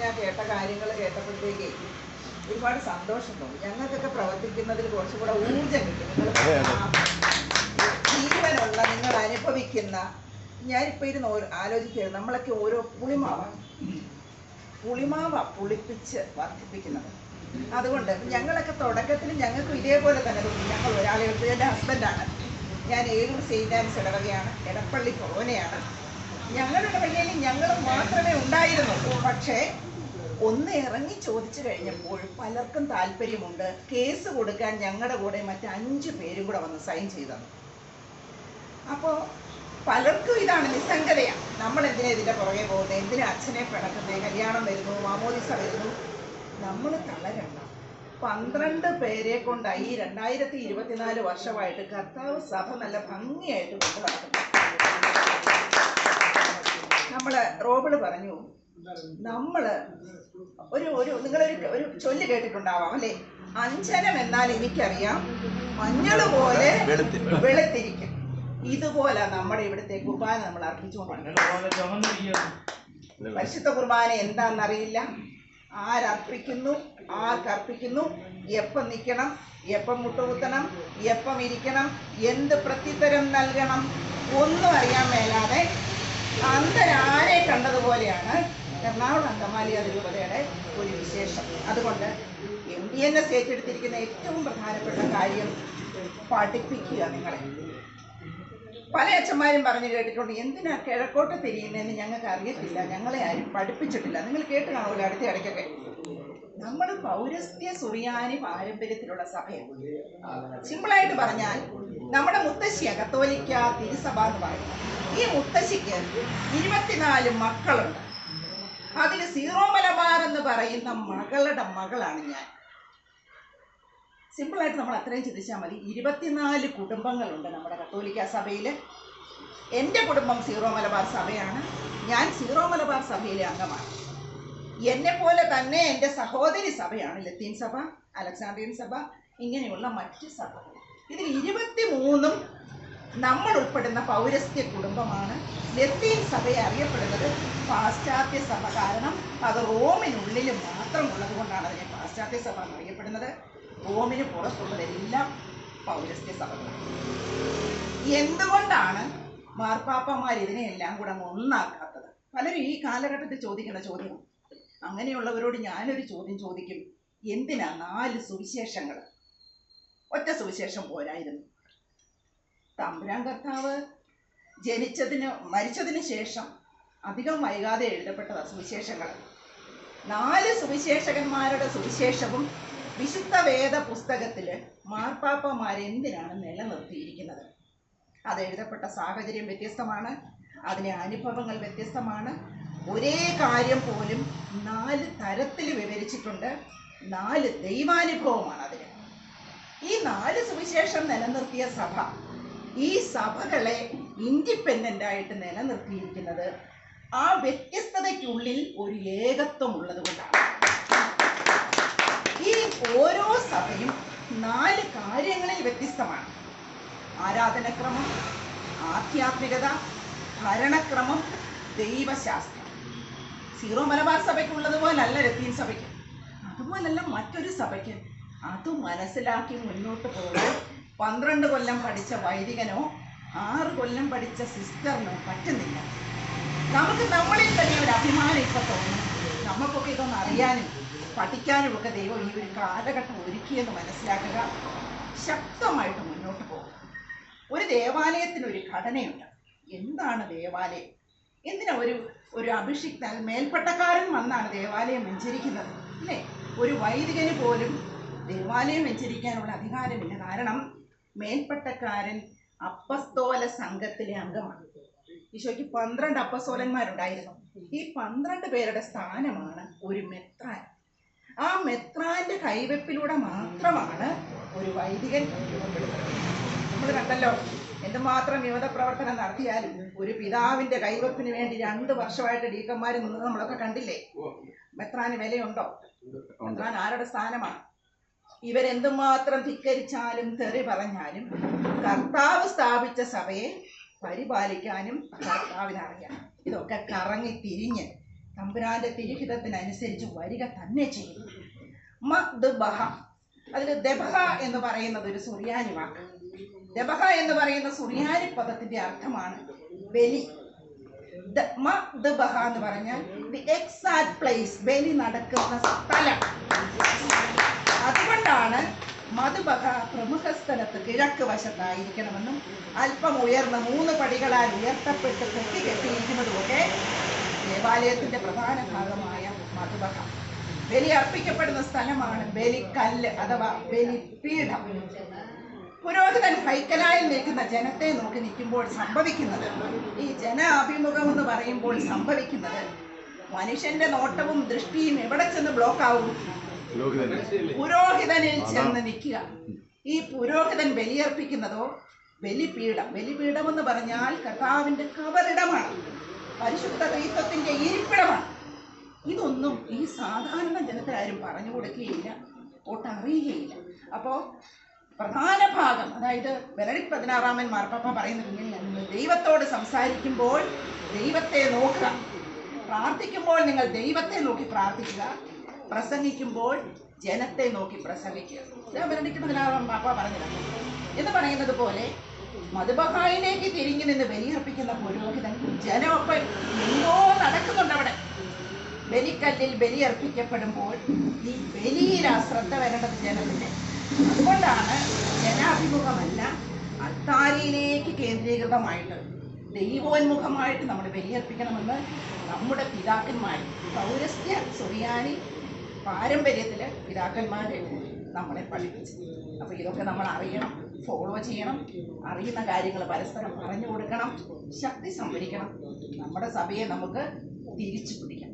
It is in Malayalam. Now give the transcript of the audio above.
ഞാൻ കേട്ട കാര്യങ്ങൾ കേട്ടപ്പോഴത്തേക്ക് ഒരുപാട് സന്തോഷം തോന്നി. ഞങ്ങൾക്കൊക്കെ പ്രവർത്തിക്കുന്നതിൽ കുറച്ചും കൂടെ ഊർജം കിട്ടും. നിങ്ങൾ ജീവനുള്ള നിങ്ങൾ അനുഭവിക്കുന്ന ഞാനിപ്പോൾ ഇരുന്ന് ആലോചിക്കുകയാണ്. നമ്മളൊക്കെ ഓരോ പുളിമാവ പുളിമാവ പുളിപ്പിച്ച് വർദ്ധിപ്പിക്കുന്നത്. അതുകൊണ്ട് ഞങ്ങളൊക്കെ തുടക്കത്തിൽ ഞങ്ങൾക്ക് ഇതേപോലെ തന്നെ തോന്നി. ഞങ്ങൾ ഒരാളെ എടുത്ത് എന്റെ ഹസ്ബൻഡാണ്. ഞാൻ ഏഴൂർ സെയിന്റ് ആൻസ് ഇടവകയാണ്. എടപ്പള്ളി കൊറോനയാണ് ഞങ്ങളുടെ ഇടവകയിൽ ഞങ്ങൾ മാത്രമേ ഉണ്ടായിരുന്നുള്ളൂ. പക്ഷേ ഒന്ന് ഇറങ്ങി ചോദിച്ചു കഴിഞ്ഞപ്പോൾ പലർക്കും താല്പര്യമുണ്ട്. കേസ് കൊടുക്കാൻ ഞങ്ങളുടെ കൂടെ മറ്റു അഞ്ച് പേരും കൂടെ വന്ന് സൈൻ ചെയ്തത്. അപ്പോൾ പലർക്കും ഇതാണ് നിസ്സംഗതയാണ് നമ്മൾ എന്തിനാ ഇതിന്റെ പുറകെ പോകുന്നത് എന്തിനാ അച്ഛനെ പിണക്കുന്നത് കല്യാണം വരുന്നു മാമോദിസ വരുന്നു. നമ്മൾ തളരണ്ട. പന്ത്രണ്ട് പേരെ കൊണ്ടായി ഈ രണ്ടായിരത്തി ഇരുപത്തിനാല് വർഷമായിട്ട് കർത്താവ് സഭ നല്ല ഭംഗിയായിട്ട് കൊണ്ടു നടക്കുന്നു നമ്മൾ റോബിൾ പറഞ്ഞു നമ്മൾ ഒരു ഒരു നിങ്ങളൊരു ഒരു ചൊല്ല് കേട്ടിട്ടുണ്ടാവാം അല്ലേ? അഞ്ചനം എന്നാൽ എനിക്കറിയാം. മഞ്ഞൾ പോലെ വെളുത്തിരിക്കും. വെളുത്തിരിക്കും. ഇതുപോലെ നമ്മുടെ ഇവിടുത്തെ കുർബാന നമ്മൾ അർപ്പിച്ചുകൊണ്ടിരിക്കുന്നത് പരിശുദ്ധ കുർബാന എന്താണെന്നറിയില്ല. ആരർപ്പിക്കുന്നു ആർക്കർപ്പിക്കുന്നു. എപ്പം നിൽക്കണം എപ്പം മുട്ടുകുത്തണം എപ്പം ഇരിക്കണം എന്ത് പ്രത്യുത്തരം നൽകണം ഒന്നും അറിയാൻ മേലാതെ അന്തരാരെ കണ്ടതുപോലെയാണ് എറണാകുളം അങ്കമാലി അതിരൂപതയുടെ ഒരു വിശേഷം. അതുകൊണ്ട് എം ഡി എൻ എസ് ഏറ്റെടുത്തിരിക്കുന്ന ഏറ്റവും പ്രധാനപ്പെട്ട കാര്യം പഠിപ്പിക്കുക നിങ്ങളെ. പല അച്ഛന്മാരും പറഞ്ഞു കേട്ടിട്ടുണ്ട് എന്തിനാ കിഴക്കോട്ട് തിരിയുന്നതെന്ന് ഞങ്ങൾക്ക് അറിയത്തില്ല. ഞങ്ങളെ ആരും പഠിപ്പിച്ചിട്ടില്ല. നിങ്ങൾ കേട്ട് കാണുമല്ലോ അടുത്ത ഇടയ്ക്കൊക്കെ? നമ്മൾ പൗരസ്ത്യ സുറിയാനി പാരമ്പര്യത്തിലുള്ള സഭയാണ്. സിമ്പിളായിട്ട് പറഞ്ഞാൽ നമ്മുടെ മുത്തശ്ശിയ കത്തോലിക്ക തിരുസഭ എന്ന് പറയും. ഈ മുത്തശ്ശിക്ക് ഇരുപത്തിനാല് മക്കളുണ്ട്. അതിൽ സീറോ മലബാർ എന്ന് പറയുന്ന മകളുടെ മകളാണ് ഞാൻ. സിമ്പിളായിട്ട് നമ്മൾ അത്രയും ചിന്തിച്ചാൽ മതി. ഇരുപത്തിനാല് കുടുംബങ്ങളുണ്ട് നമ്മുടെ കത്തോലിക്ക സഭയിൽ എന്റെ കുടുംബം സീറോ മലബാർ സഭയാണ്. ഞാൻ സീറോ മലബാർ സഭയിലെ അംഗമാണ്. എന്നെ പോലെ തന്നെ എന്റെ സഹോദരി സഭയാണ് ലത്തീൻ സഭ അലക്സാണ്ടിയൻ സഭ ഇങ്ങനെയുള്ള മറ്റ് സഭകൾ ഇതിൽ ഇരുപത്തി മൂന്നും നമ്മൾ ഉൾപ്പെടുന്ന പൗരസ്ത്യ കുടുംബമാണ് ലത്തീൻ സഭയെ അറിയപ്പെടുന്നത് പാശ്ചാത്യ സഭ. കാരണം അത് റോമിനുള്ളിൽ മാത്രമുള്ളത് കൊണ്ടാണ് അതിനെ പാശ്ചാത്യ സഭ എന്നറിയപ്പെടുന്നത് റോമിന് പുറത്തുള്ളതെല്ലാം പൗരസ്ത്യ സഭകളാണ്. എന്തുകൊണ്ടാണ് മാർപ്പാപ്പമാർ ഇതിനെയെല്ലാം കൂടെ ഒന്നാക്കാത്തത്? പലരും ഈ കാലഘട്ടത്തിൽ ചോദിക്കുന്ന ചോദ്യം അങ്ങനെയുള്ളവരോട് ഞാനൊരു ചോദ്യം ചോദിക്കും. എന്തിനാ നാല് സുവിശേഷങ്ങൾ ഒറ്റ സുവിശേഷം പോരായിരുന്നു. തമ്പുരാൻ കർത്താവ് ജനിച്ചതിന് മരിച്ചതിന് ശേഷം അധികം വൈകാതെ എഴുതപ്പെട്ടതാ സുവിശേഷങ്ങൾ. നാല് സുവിശേഷകന്മാരുടെ സുവിശേഷവും വിശുദ്ധ വേദ പുസ്തകത്തിൽ മാർപ്പാപ്പമാർ എന്തിനാണ് നിലനിർത്തിയിരിക്കുന്നത്? അത് എഴുതപ്പെട്ട സാഹചര്യം വ്യത്യസ്തമാണ് അതിലെ അനുഭവങ്ങൾ വ്യത്യസ്തമാണ്. ഒരേ കാര്യം പോലും നാല് തരത്തിൽ വിവരിച്ചിട്ടുണ്ട്. നാല് ദൈവാനുഭവമാണ് അതിന് ഈ നാല് സുവിശേഷം നിലനിർത്തിയ സഭ ഈ സഭകളെ ഇൻഡിപെൻഡന്റ് ആയിട്ട് നിലനിർത്തിയിരിക്കുന്നത് ആ വ്യത്യസ്തതയ്ക്കുള്ളിൽ ഒരു ഏകത്വം ഉള്ളത് കൊണ്ടാണ്. ഈ ഓരോ സഭയും നാല് കാര്യങ്ങളിൽ വ്യത്യസ്തമാണ്. ആരാധനക്രമം ആധ്യാത്മികത ഭരണക്രമം ദൈവശാസ്ത്രം. സീറോ മലബാർ സഭയ്ക്കുള്ളതുപോലല്ല ലത്തീൻ സഭയ്ക്ക്. അതുപോലല്ല മറ്റൊരു സഭയ്ക്ക്. അത് മനസ്സിലാക്കി മുന്നോട്ട് പോകാൻ പന്ത്രണ്ട് കൊല്ലം പഠിച്ച വൈദികനോ ആറ് കൊല്ലം പഠിച്ച സിസ്റ്ററിനോ പറ്റുന്നില്ല. നമുക്ക് നമ്മളിൽ തന്നെ ഒരു അഭിമാനം ഇപ്പൊ തോന്നും നമുക്കൊക്കെ ഇതൊന്ന് അറിയാനും പഠിക്കാനും ഒക്കെ ദൈവം ഈ ഒരു കാലഘട്ടം ഒരുക്കിയെന്ന് മനസ്സിലാക്കുക ശക്തമായിട്ട് മുന്നോട്ട് പോകുക. ഒരു ദേവാലയത്തിന് ഒരു ഘടനയുണ്ട്. എന്താണ് ദേവാലയം? എന്തിനാ ഒരു ഒരു അഭിഷിക്ത മേൽപ്പെട്ടക്കാരൻ വന്നാണ് ദേവാലയം വെഞ്ചരിക്കുന്നത് അല്ലേ? ഒരു വൈദികന് പോലും ദേവാലയം വെഞ്ചരിക്കാനുള്ള അധികാരമില്ല. കാരണം മേൽപ്പട്ടക്കാരൻ അപ്പസ്തോല സംഘത്തിലെ അംഗമാണ്. ഈശോയ്ക്ക് പന്ത്രണ്ട് അപ്പസ്തോലന്മാരുണ്ടായിരുന്നു. ഈ പന്ത്രണ്ട് പേരുടെ സ്ഥാനമാണ് ഒരു മെത്രാൻ. ആ മെത്രാന്റെ കൈവെപ്പിലൂടെ മാത്രമാണ് ഒരു വൈദികൻ രൂപപ്പെടുന്നത് നമ്മൾ കണ്ടല്ലോ എന്തുമാത്രം വിമത പ്രവർത്തനം നടത്തിയാലും ഒരു പിതാവിന്റെ കൈവെപ്പിന് വേണ്ടി രണ്ട് വർഷമായിട്ട് ഡീക്കന്മാർ നിന്നത് നമ്മളൊക്കെ കണ്ടില്ലേ? മെത്രാന് വിലയുണ്ടോ? മെത്രാൻ ആരുടെ സ്ഥാനമാണ്? ഇവരെന്തുമാത്രം ധിക്കരിച്ചാലും തെറി പറഞ്ഞാലും കർത്താവ് സ്ഥാപിച്ച സഭയെ പരിപാലിക്കാനും കർത്താവിനറിയാം. ഇതൊക്കെ കറങ്ങി തിരിഞ്ഞ് തമ്പുരാന്റെ തിരുഹിതത്തിനനുസരിച്ച് വരിക തന്നെ ചെയ്യും. മ അതിൽ ദബഹ എന്ന് പറയുന്നത് ഒരു സുറിയാനി വാക്ക്. ദബഹ എന്ന് പറയുന്ന സുറിയാനി പദത്തിന്റെ അർത്ഥമാണ് ബലി. മ എന്ന് പറഞ്ഞാൽ ദി എക്സാക്ട് പ്ലേസ് ബലി നടക്കുന്ന സ്ഥലം. അതുകൊണ്ടാണ് മധുബഹ പ്രമുഖ സ്ഥലത്ത് കിഴക്ക് വശത്തായിരിക്കണമെന്നും അല്പം ഉയർന്ന മൂന്ന് പടികളാൽ ഉയർത്തപ്പെട്ട് കെട്ടി കെട്ടിയിരിക്കുന്നതുമൊക്കെ ദേവാലയത്തിന്റെ പ്രധാന ഭാഗമായ മധുബഹ. ബലി അർപ്പിക്കപ്പെടുന്ന സ്ഥലമാണ് ബലിക്കല്ല് അഥവാ ബലിപീഠം. പുരോഹിതൻ ഹൈക്കലായിൽ നിൽക്കുന്ന ജനത്തെ നോക്കി നിൽക്കുമ്പോൾ സംഭവിക്കുന്നത് ഈ ജന അഭിമുഖം എന്ന് പറയുമ്പോൾ സംഭവിക്കുന്നത് മനുഷ്യന്റെ നോട്ടവും ദൃഷ്ടിയും എവിടെ ചെന്ന് ബ്ലോക്ക് ആവും? പുരോഹിതനിൽ ചെന്ന് നിൽക്കുക. ഈ പുരോഹിതൻ ബലിയർപ്പിക്കുന്നതോ? ബലിപീഠം. ബലിപീഠം എന്ന് പറഞ്ഞാൽ കർത്താവിന്റെ കവറിടമാണ് പരിശുദ്ധ ദൈവത്തിന്റെ ഇരിപ്പിടമാണ്. ഇതൊന്നും ഈ സാധാരണ ജനത്തെ ആരും പറഞ്ഞു കൊടുക്കുകയില്ല. ഒട്ടറിയുകയില്ല. അപ്പോൾ പ്രധാന ഭാഗം അതായത് ബെനഡിക് പതിനാറാമൻ മാർപ്പാപ്പ നിന്ന് ദൈവത്തോട് സംസാരിക്കുമ്പോൾ ദൈവത്തെ നോക്കുക. പ്രാർത്ഥിക്കുമ്പോൾ നിങ്ങൾ ദൈവത്തെ നോക്കി പ്രാർത്ഥിക്കുക. പ്രസംഗിക്കുമ്പോൾ ജനത്തെ നോക്കി പ്രസംഗിക്കുക. ഞാൻ ബെനഡിക്ട് അപ്പ പാപ്പ പറഞ്ഞത്. എന്ന് പറയുന്നത് പോലെ മധുബഹായിലേക്ക് തിരിഞ്ഞു നിന്ന് ബലിയർപ്പിക്കുന്ന പുരോഹിതൻ ജനമൊപ്പം എന്തോ നടക്കുന്നുണ്ട് അവിടെ ബലിക്കല്ലിൽ ബലിയർപ്പിക്കപ്പെടുമ്പോൾ ഈ ബലിയിൽ ആ ശ്രദ്ധ വരേണ്ടത് ജനത്തിന്റെ. അതുകൊണ്ടാണ് ജനാഭിമുഖമല്ല അത്താരിയിലേക്ക് കേന്ദ്രീകൃതമായിട്ട് ദൈവോന്മുഖമായിട്ട് നമ്മൾ ബലിയർപ്പിക്കണമെന്ന് നമ്മുടെ പിതാക്കന്മാർ പൗരസ്ത്യ സുറിയാനി പാരമ്പര്യത്തിൽ പിതാക്കന്മാർ നമ്മളെ പഠിപ്പിച്ചു. അപ്പോൾ ഇതൊക്കെ നമ്മൾ അറിയണം ഫോളോ ചെയ്യണം അറിയുന്ന കാര്യങ്ങൾ പരസ്പരം പറഞ്ഞു കൊടുക്കണം ശക്തി സംഭരിക്കണം. നമ്മുടെ സഭയെ നമുക്ക് തിരിച്ചു പിടിക്കണം